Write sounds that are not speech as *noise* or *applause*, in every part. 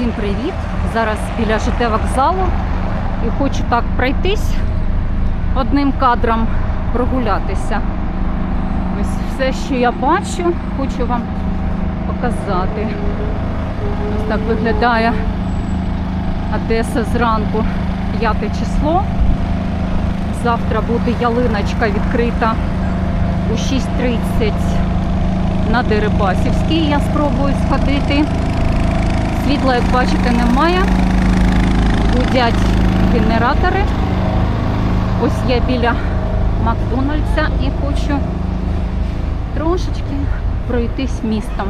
Всім привіт! Зараз біля ЖТ вокзалу і хочу так пройтись одним кадром, прогулятися. Ось все, що я бачу, хочу вам показати. Ось так виглядає Одеса зранку, 5 число. Завтра буде ялиночка відкрита у 6.30 на Дерибасівській. Я спробую сходити. Світла, як бачите, немає. Гудять генератори. Ось я біля Макдональдса і хочу трошечки пройтись містом.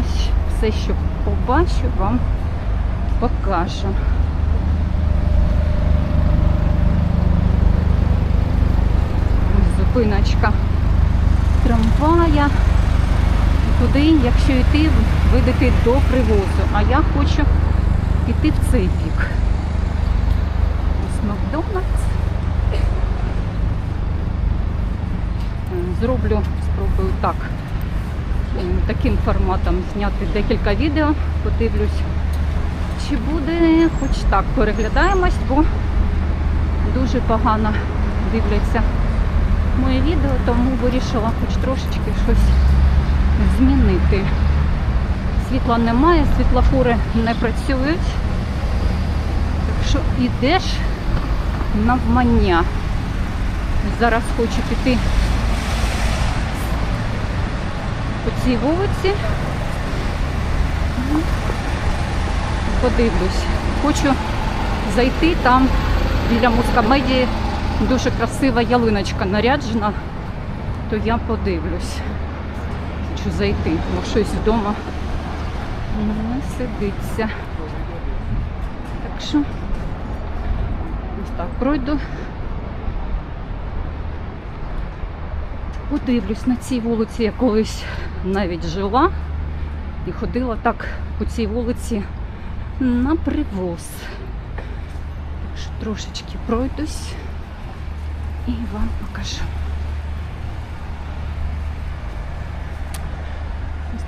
Ось все, що побачу, вам покажу. Зупиночка трамвая. Туди, якщо йти, видати до привозу. А я хочу йти в цей бік. Ось Макдональдс. Зроблю, спробую так. Таким форматом зняти декілька відео. Подивлюсь, чи буде хоч так переглядаємось, бо дуже погано дивляться моє відео, тому вирішила хоч трошечки щось змінити. Світла немає, світлофори не працюють. Так що йдеш навмання. Зараз хочу піти по цій вулиці. Ну, Подивлюсь. Хочу зайти там біля мускамедії дуже красива ялиночка наряджена, то я подивлюсь. Хочу зайти, бо щось вдома не сидиться. Так що ось так пройду. Подивлюсь на цій вулиці, я колись навіть жила і ходила так по цій вулиці на привоз. Так що трошечки пройдусь і вам покажу.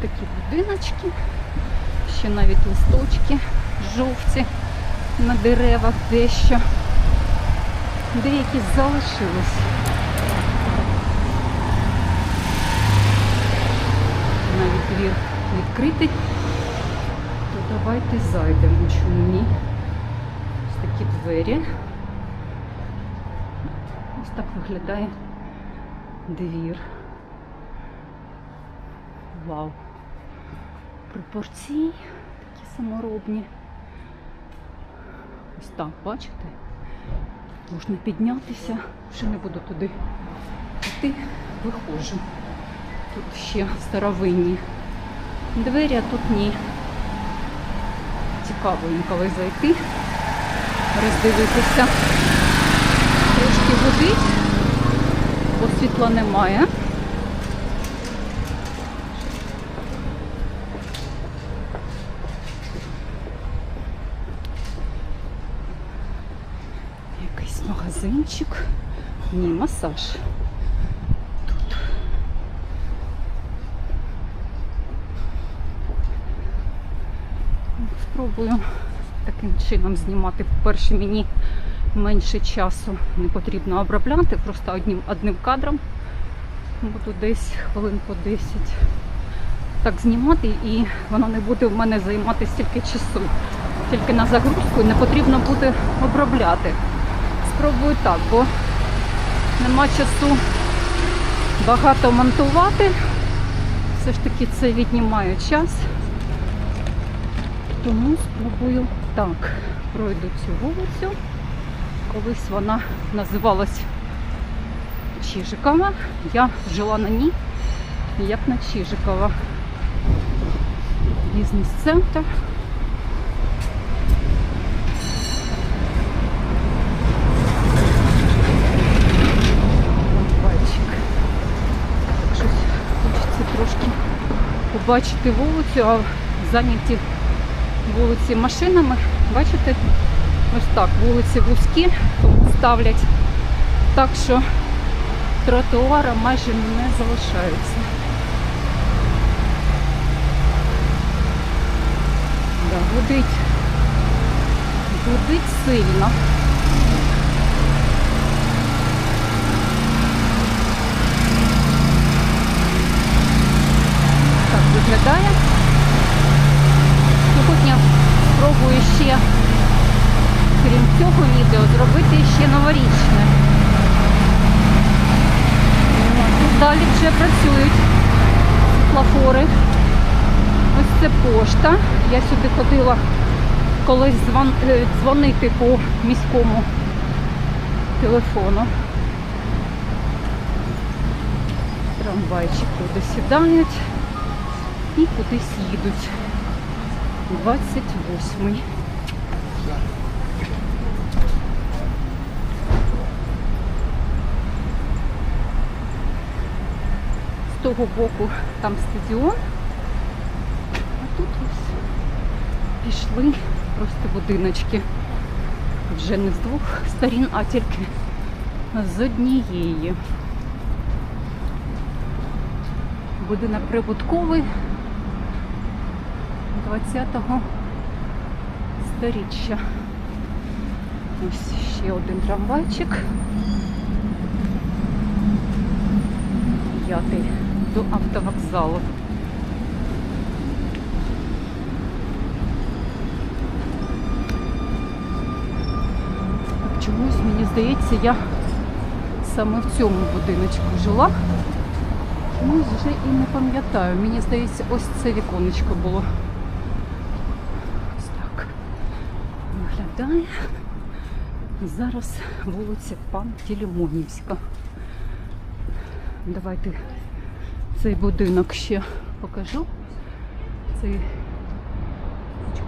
Такі будиночки, ще навіть листочки жовті на деревах дещо. Деякі залишились. Навіть двір відкритий. То давайте зайдемо. Чому ні? Ось такі двері. Ось так виглядає двір. Вау. Пропорції такі саморобні. Ось так, бачите? Можна піднятися, вже не буду туди йти, виходжу. Тут ще старовинні двері, а тут ні. Цікаво інколи зайти, роздивитися. Трошки гудить, бо світла немає. Магазинчик. Ні, масаж. Тут. Спробую таким чином знімати. По-перше, мені менше часу не потрібно обробляти, просто одним, одним кадром буду десь хвилин по 10 так знімати і воно не буде в мене займати стільки часу. Тільки на загрузку не потрібно буде обробляти. Спробую так, бо нема часу багато монтувати. Все ж таки це віднімає час. Тому спробую так. Пройду цю вулицю. Колись вона називалась Чижикова. Я жила на ній, як на Чижикова. Бізнес-центр. Трамвайчик. Так щось хочеться трошки побачити вулицю, а зайняті вулиці машинами. Бачите? Ось так, вулиці вузькі, тому ставлять так, що тротуара майже не залишається. Да, Гудить. Гудить сильно. Так виглядає. Сьогодні спробую ще, крім цього відео, ще новорічне. Тут далі вже працюють світлофори. Ось це пошта. Я сюди ходила колись звон- е, дзвонити по міському телефону. Трамвайчик люди сідають і кудись їдуть. 28-й. Того боку там стадіон, а тут ось пішли просто будиночки. Вже не з двох сторін, а тільки з однієї. Будинок прибутковий 20-го сторіччя. Ось ще один трамвайчик. П'ятий до автовокзалу. Так, чомусь мені здається, я саме в цьому будиночку жила. Чомусь вже і не пам'ятаю. Мені здається, ось це віконечко було. Ось так виглядає. Зараз вулиця Пантелеймонівська. Давайте цей будинок ще покажу. Цей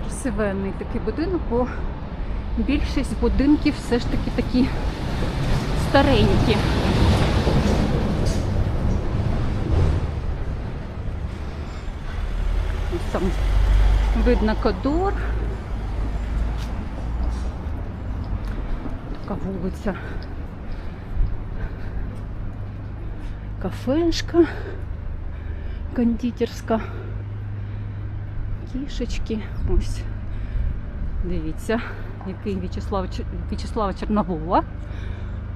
красивенний такий будинок, бо більшість будинків все ж таки такі старенькі. Ось там видно кодор. Така вулиця. Кафешка кондитерська. Кішечки. Ось. Дивіться, який В'ячеслав, В'ячеслава Чорновола.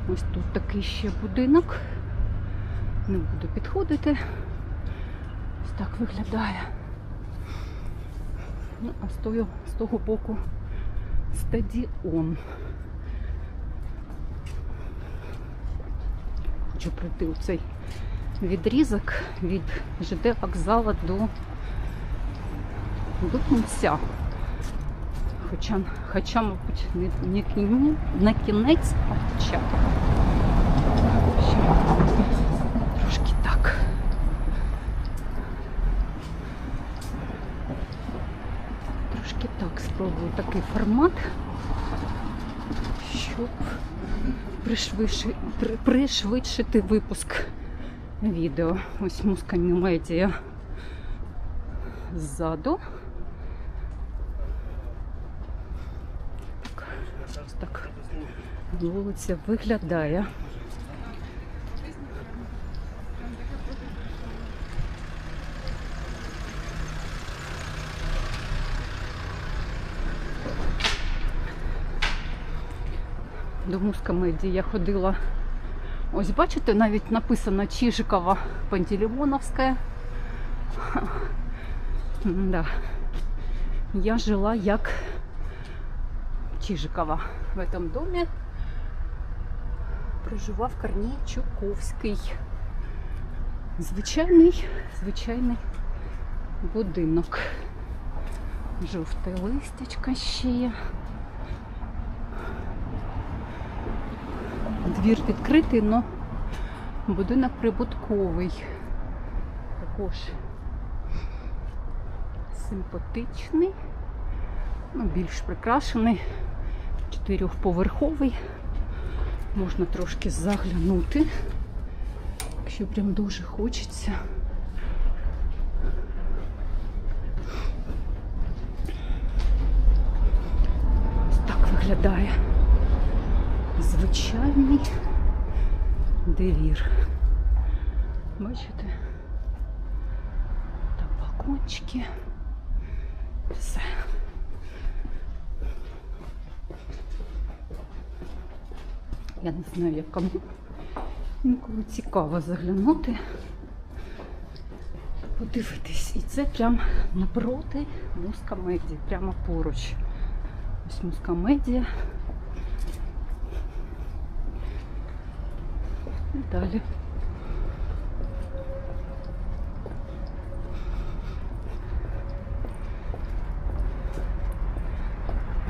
Ось тут такий ще будинок. Не буду підходити. Ось так виглядає. Ну, а з того, з того боку стадіон. Хочу пройти у цей відрізок від ЖД вокзала до, до кінця. Хоча, хоча мабуть, не, не, не кінець, а початок. Трошки так. Трошки так спробую такий формат, щоб пришвидшити випуск відео. Ось мускальні медіа ззаду. Так, ось так вулиця виглядає. До Мускомедії я ходила. Ось бачите, навіть написано Чижикова Пантелеймоновська. Да. Я жила як Чижикова в этом домі. Проживав Корній Чуковський. Звичайний, звичайний будинок. Жовте листячко ще є. Двір відкритий, але будинок прибутковий. Також симпатичний, ну, більш прикрашений, чотирьохповерховий. Можна трошки заглянути, якщо прям дуже хочеться. Ось так виглядає звичайний девір. Бачите? Там балкончики. Все. Я не знаю, як кому. Інколи цікаво заглянути, подивитись. І це прямо напроти мускамедія, прямо поруч. Ось муска медіа, далі.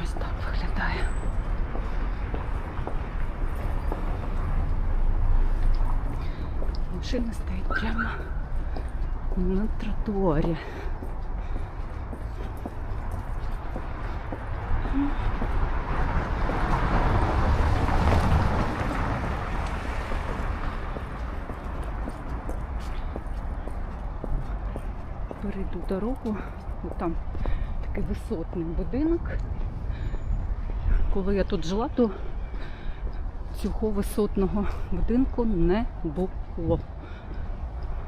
Ось так виглядає. Машина стоїть прямо на тротуарі. Перейду дорогу, От там такий висотний будинок. Коли я тут жила, то цього висотного будинку не було.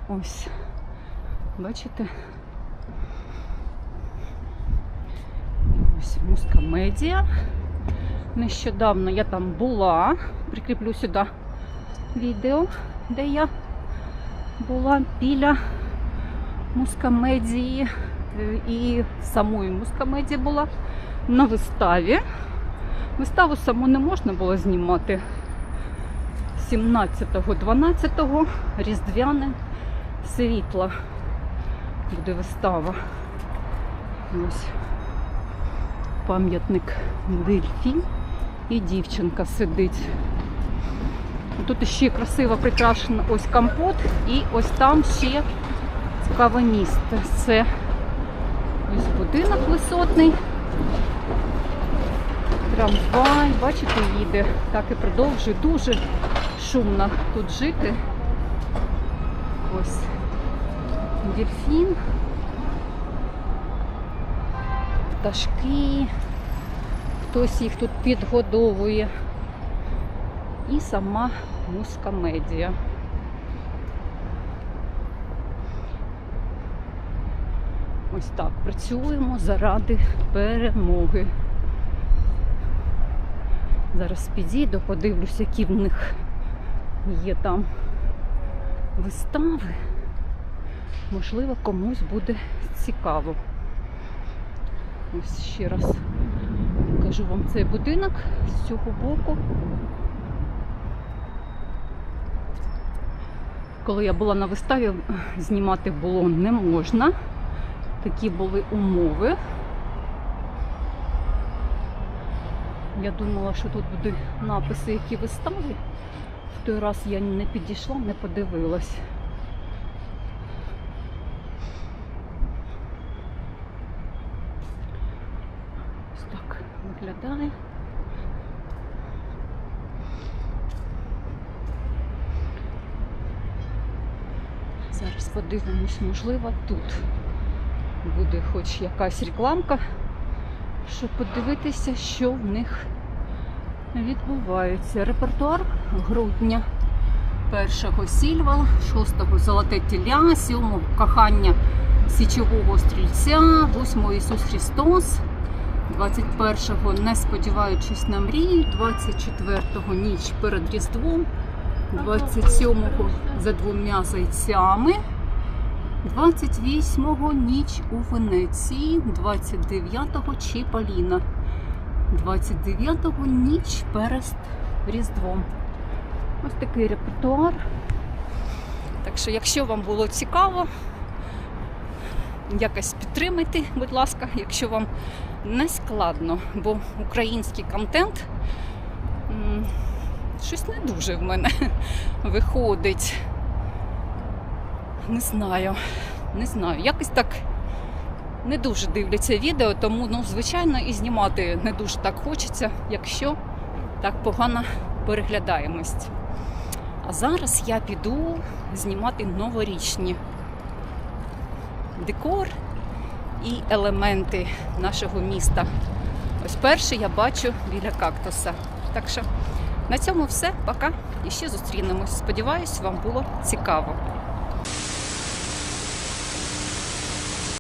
Ось, бачите? Ось мускамедія. Нещодавно я там була. Прикріплю сюди відео, де я була біля мускамедії е, і самої мускамедії була на виставі. Виставу саму не можна було знімати 17-12 різдвяне світло буде вистава. Ось пам'ятник дельфін і дівчинка сидить. Тут ще красиво прикрашено ось компот і ось там ще цікаве місце. Це ось будинок висотний. Трамвай, бачите, їде. Так і продовжує. Дуже шумно тут жити. Ось дельфін. Пташки. Хтось їх тут підгодовує. І сама мускамедія. Ось так працюємо заради перемоги. Зараз підійду, подивлюся, які в них є там вистави. Можливо, комусь буде цікаво. Ось ще раз покажу вам цей будинок з цього боку. Коли я була на виставі, знімати було не можна. Такі були умови. Я думала, що тут будуть написи, які вистави. В той раз я не підійшла, не подивилась. Ось так виглядає. Зараз подивимось, можливо, тут буде хоч якась рекламка, щоб подивитися, що в них відбувається. Репертуар грудня. Першого сільвал, шостого золоте тіля, сьомого кохання січового стрільця, восьмого Ісус Христос, 21-го не сподіваючись на мрію, 24-го ніч перед Різдвом, 27-го за двома зайцями. 28-го ніч у Венеції, 29-го Чіпаліна, 29-го ніч перед Різдвом. Ось такий репертуар. Так що, якщо вам було цікаво, якось підтримайте, будь ласка, якщо вам не складно, бо український контент щось не дуже в мене *laughs* виходить. Не знаю, не знаю. Якось так не дуже дивляться відео, тому, ну, звичайно, і знімати не дуже так хочеться, якщо так погано переглядаємось. А зараз я піду знімати новорічні декор і елементи нашого міста. Ось перший я бачу біля кактуса. Так що на цьому все. Пока. І ще зустрінемось. Сподіваюсь, вам було цікаво.